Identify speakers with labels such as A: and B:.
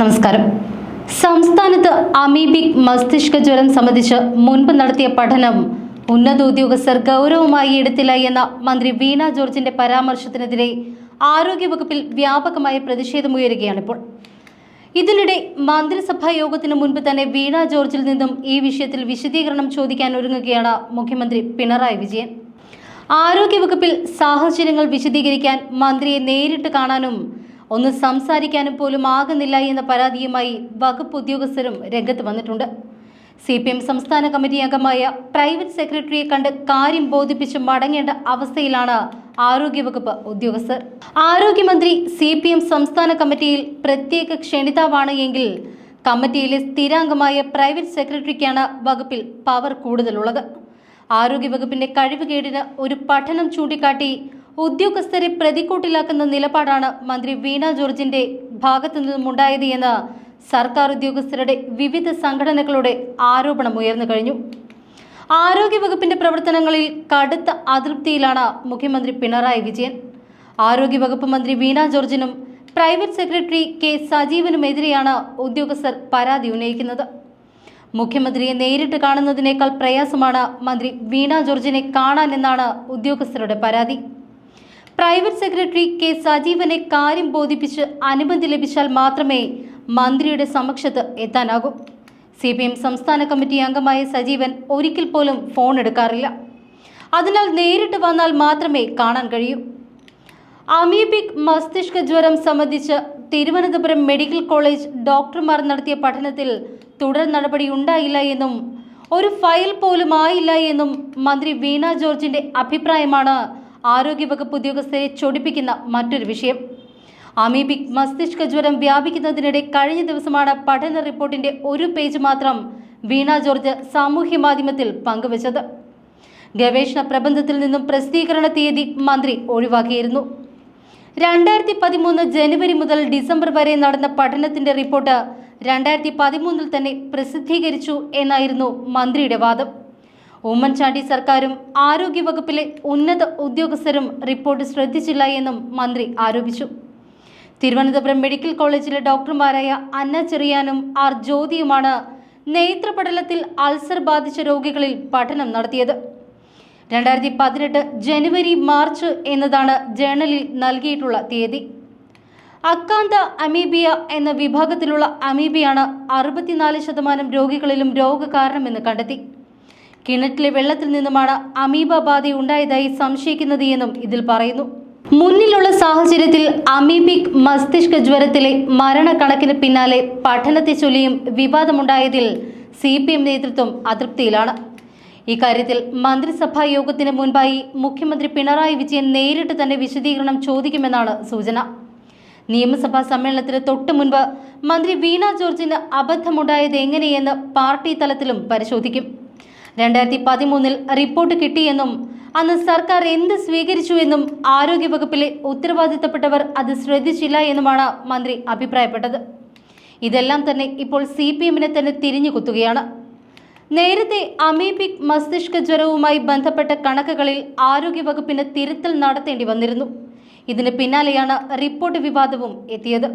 A: നമസ്കാരം. സംസ്ഥാനത്ത് അമീബിക് മസ്തിഷ്ക ജ്വരം സംബന്ധിച്ച് മുൻപ് നടത്തിയ പഠനം ഉന്നത ഉദ്യോഗസ്ഥർ ഗൗരവമായി എടുത്തില്ല എന്ന മന്ത്രി വീണ ജോർജിന്റെ പരാമർശത്തിനെതിരെ ആരോഗ്യവകുപ്പിൽ വ്യാപകമായ പ്രതിഷേധമുയരുകയാണിപ്പോൾ ഇതിനിടെ മന്ത്രിസഭാ യോഗത്തിന് മുൻപ് തന്നെ വീണ ജോർജിൽ നിന്നും ഈ വിഷയത്തിൽ വിശദീകരണം ചോദിക്കാൻ ഒരുങ്ങുകയാണ് മുഖ്യമന്ത്രി പിണറായി വിജയൻ. ആരോഗ്യവകുപ്പിൽ സാഹചര്യങ്ങൾ വിശദീകരിക്കാൻ മന്ത്രിയെ നേരിട്ട് കാണാനും ഒന്ന് സംസാരിക്കാനും പോലും ആകുന്നില്ല എന്ന പരാതിയുമായി വകുപ്പ് ഉദ്യോഗസ്ഥരും രംഗത്ത് വന്നിട്ടുണ്ട്. സി പി എം സംസ്ഥാന കമ്മിറ്റി അംഗമായ പ്രൈവറ്റ് സെക്രട്ടറിയെ കണ്ട് കാര്യം ബോധിപ്പിച്ച് മടങ്ങേണ്ട അവസ്ഥയിലാണ് ആരോഗ്യവകുപ്പ് ഉദ്യോഗസ്ഥർ. ആരോഗ്യമന്ത്രി സി പി എം സംസ്ഥാന കമ്മിറ്റിയിൽ പ്രത്യേക ക്ഷണിതാവാണ് എങ്കിൽ കമ്മിറ്റിയിലെ സ്ഥിരാംഗമായ പ്രൈവറ്റ് സെക്രട്ടറിക്കാണ് വകുപ്പിൽ പവർ കൂടുതലുള്ളത്. ആരോഗ്യവകുപ്പിന്റെ കഴിവുകേടിന് ഒരു പഠനം ചൂണ്ടിക്കാട്ടി ഉദ്യോഗസ്ഥരെ പ്രതിക്കൂട്ടിലാക്കുന്ന നിലപാടാണ് മന്ത്രി വീണ ജോർജിന്റെ ഭാഗത്തു നിന്നുമുണ്ടായത് എന്ന് സർക്കാർ ഉദ്യോഗസ്ഥരുടെ വിവിധ സംഘടനകളുടെ ആരോപണം ഉയർന്നു കഴിഞ്ഞു. ആരോഗ്യവകുപ്പിന്റെ പ്രവർത്തനങ്ങളിൽ കടുത്ത അതൃപ്തിയിലാണ് മുഖ്യമന്ത്രി പിണറായി വിജയൻ. ആരോഗ്യവകുപ്പ് മന്ത്രി വീണ ജോർജിനും പ്രൈവറ്റ് സെക്രട്ടറി കെ സജീവനുമെതിരെയാണ് ഉദ്യോഗസ്ഥർ പരാതി ഉന്നയിക്കുന്നത്. മുഖ്യമന്ത്രിയെ നേരിട്ട് കാണുന്നതിനേക്കാൾ പ്രയാസമാണ് മന്ത്രി വീണ ജോർജിനെ കാണാൻ എന്നാണ് ഉദ്യോഗസ്ഥരുടെ പരാതി. പ്രൈവറ്റ് സെക്രട്ടറി കെ സജീവനെ കാര്യം ബോധിപ്പിച്ച് അനുമതി ലഭിച്ചാൽ മാത്രമേ മന്ത്രിയുടെ സമക്ഷത്ത് എത്താനാകൂ. സി പി എം സംസ്ഥാന കമ്മിറ്റി അംഗമായ സജീവൻ ഒരിക്കൽ പോലും ഫോൺ എടുക്കാറില്ല. അതിനാൽ നേരിട്ട് വന്നാൽ മാത്രമേ കാണാൻ കഴിയൂ. അമീബിക് മസ്തിഷ്ക ജ്വരം സംബന്ധിച്ച് തിരുവനന്തപുരം മെഡിക്കൽ കോളേജ് ഡോക്ടർമാർ നടത്തിയ പഠനത്തിൽ തുടർ നടപടി ഉണ്ടായില്ല എന്നും ഒരു ഫയൽ പോലും ആയില്ല എന്നും മന്ത്രി വീണ ജോർജിന്റെ അഭിപ്രായമാണ് ആരോഗ്യവകുപ്പ് ഉദ്യോഗസ്ഥരെ ചൊടിപ്പിക്കുന്ന മറ്റൊരു വിഷയം. അമീബിക് മസ്തിഷ്ക ജ്വരം വ്യാപിക്കുന്നതിനിടെ കഴിഞ്ഞ ദിവസമാണ് പഠന റിപ്പോർട്ടിന്റെ ഒരു പേജ് മാത്രം വീണ ജോർജ് സാമൂഹ്യ മാധ്യമത്തിൽ പങ്കുവച്ചത്. ഗവേഷണ പ്രബന്ധത്തിൽ നിന്നും പ്രസിദ്ധീകരണ തീയതി മന്ത്രി ഒഴിവാക്കിയിരുന്നു. രണ്ടായിരത്തി പതിമൂന്ന് ജനുവരി മുതൽ ഡിസംബർ വരെ നടന്ന പഠനത്തിന്റെ റിപ്പോർട്ട് രണ്ടായിരത്തി പതിമൂന്നിൽ തന്നെ പ്രസിദ്ധീകരിച്ചു എന്നായിരുന്നു മന്ത്രിയുടെ വാദം. ഉമ്മൻചാണ്ടി സർക്കാരും ആരോഗ്യവകുപ്പിലെ ഉന്നത ഉദ്യോഗസ്ഥരും റിപ്പോർട്ട് ശ്രദ്ധിച്ചില്ല എന്നും മന്ത്രി ആരോപിച്ചു. തിരുവനന്തപുരം മെഡിക്കൽ കോളേജിലെ ഡോക്ടർമാരായ അന്ന ചെറിയാനും ആർ ജ്യോതിയുമാണ് നേത്രപടലത്തിൽ അൾസർ ബാധിച്ച രോഗികളിൽ പഠനം നടത്തിയത്. രണ്ടായിരത്തി പതിനെട്ട് ജനുവരി മാർച്ച് എന്നതാണ് ജേണലിൽ നൽകിയിട്ടുള്ള തീയതി. അക്കാന്ത അമീബിയ എന്ന വിഭാഗത്തിലുള്ള അമീബിയാണ് അറുപത്തിനാല് ശതമാനം രോഗികളിലും രോഗകാരണമെന്ന് കണ്ടെത്തി. കിണറ്റിലെ വെള്ളത്തിൽ നിന്നുമാണ് അമീബ ബാധ ഉണ്ടായതായി സംശയിക്കുന്നത് എന്നും ഇതിൽ പറയുന്നു. മുന്നിലുള്ള സാഹചര്യത്തിൽ അമീബിക് മസ്തിഷ്ക ജ്വരത്തിലെ മരണക്കണക്കിന് പിന്നാലെ പഠനത്തെ ചൊല്ലിയും വിവാദമുണ്ടായതിൽ സി പി എം നേതൃത്വം അതൃപ്തിയിലാണ്. ഇക്കാര്യത്തിൽ മന്ത്രിസഭാ യോഗത്തിന് മുൻപായി മുഖ്യമന്ത്രി പിണറായി വിജയൻ നേരിട്ട് തന്നെ വിശദീകരണം ചോദിക്കുമെന്നാണ് സൂചന. നിയമസഭാ സമ്മേളനത്തിന് തൊട്ടു മുൻപ് മന്ത്രി വീണ ജോർജിന് അബദ്ധമുണ്ടായത് എങ്ങനെയെന്ന് പാർട്ടി തലത്തിലും പരിശോധിക്കും. രണ്ടായിരത്തി പതിമൂന്നിൽ റിപ്പോർട്ട് കിട്ടിയെന്നും അന്ന് സർക്കാർ എന്ത് സ്വീകരിച്ചുവെന്നും ആരോഗ്യവകുപ്പിലെ ഉത്തരവാദിത്തപ്പെട്ടവർ അത് ശ്രദ്ധിച്ചില്ല എന്നുമാണ് മന്ത്രി അഭിപ്രായപ്പെട്ടത്. ഇതെല്ലാം തന്നെ ഇപ്പോൾ സി പി എമ്മിനെ തന്നെ തിരിഞ്ഞു കുത്തുകയാണ്. നേരത്തെ അമീബിക് മസ്തിഷ്ക ജ്വരവുമായി ബന്ധപ്പെട്ട കണക്കുകളിൽ ആരോഗ്യവകുപ്പിന് തിരുത്തൽ നടത്തേണ്ടി വന്നിരുന്നു. ഇതിന് പിന്നാലെയാണ് റിപ്പോർട്ട് വിവാദവും എത്തിയത്.